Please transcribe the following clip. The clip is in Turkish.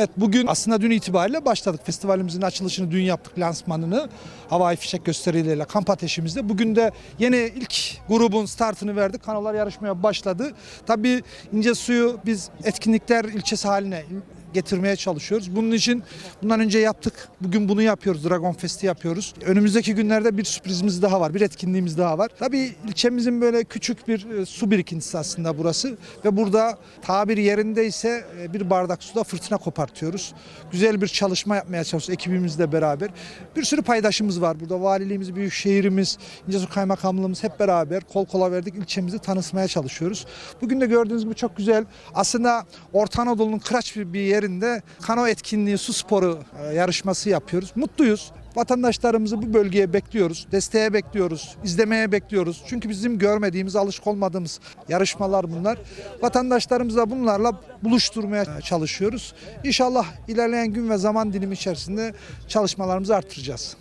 Evet bugün aslında dün itibariyle başladık. Festivalimizin açılışını dün yaptık lansmanını. Havai fişek gösterileriyle kamp ateşimizde. Bugün de yeni ilk grubun startını verdik. Kanolar yarışmaya başladı. Tabii ince suyu biz etkinlikler ilçesi haline getirmeye çalışıyoruz. Bunun için bundan önce yaptık. Bugün bunu yapıyoruz. Dragon Fest'i yapıyoruz. Önümüzdeki günlerde bir sürprizimiz daha var. Bir etkinliğimiz daha var. Tabii ilçemizin böyle küçük bir e, su birikintisi aslında burası. Ve burada tabir yerindeyse e, bir bardak suda fırtına kopartıyoruz. Güzel bir çalışma yapmaya çalışıyoruz ekibimizle beraber. Bir sürü paydaşımız var burada. Valiliğimiz, Büyükşehirimiz, İncesu Kaymakamlığımız hep beraber kol kola verdik. ilçemizi tanıtmaya çalışıyoruz. Bugün de gördüğünüz gibi çok güzel. Aslında Orta Anadolu'nun kıraç bir bir yerinde kano etkinliği, su sporu e, yarışması yapıyoruz. Mutluyuz. Vatandaşlarımızı bu bölgeye bekliyoruz. Desteğe bekliyoruz. izlemeye bekliyoruz. Çünkü bizim görmediğimiz, alışık olmadığımız yarışmalar bunlar. Vatandaşlarımızla bunlarla buluşturmaya çalışıyoruz. İnşallah ilerleyen gün ve zaman dilimi içerisinde çalışmalarımızı artıracağız.